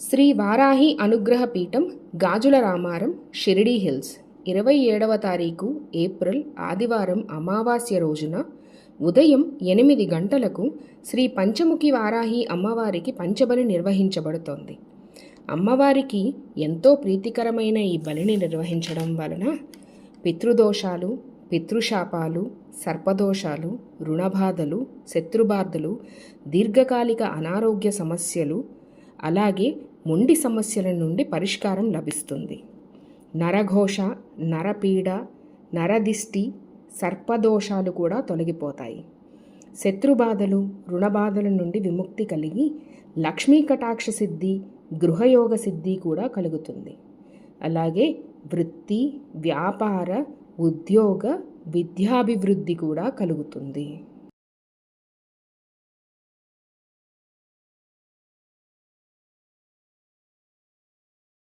శ్రీ వారాహి అనుగ్రహ పీఠం గాజుల రామారం షిరిడీ హిల్స్. ఇరవై ఏడవ తారీఖు ఏప్రిల్ ఆదివారం అమావాస్య రోజున ఉదయం ఎనిమిది గంటలకు శ్రీ పంచముఖి వారాహి అమ్మవారికి పంచబలి నిర్వహించబడుతోంది. అమ్మవారికి ఎంతో ప్రీతికరమైన ఈ బలిని నిర్వహించడం వలన పితృదోషాలు పితృశాపాలు సర్పదోషాలు రుణబాధలు శత్రుబాధలు దీర్ఘకాలిక అనారోగ్య సమస్యలు అలాగే మొండి సమస్యల నుండి పరిష్కారం లభిస్తుంది. నరఘోష నరపీడ నరదిష్టి సర్పదోషాలు కూడా తొలగిపోతాయి. శత్రుబాధలు రుణబాధల నుండి విముక్తి కలిగి లక్ష్మీ కటాక్ష సిద్ధి గృహయోగ సిద్ధి కూడా కలుగుతుంది. అలాగే వృత్తి వ్యాపార ఉద్యోగ విద్యాభివృద్ధి కూడా కలుగుతుంది.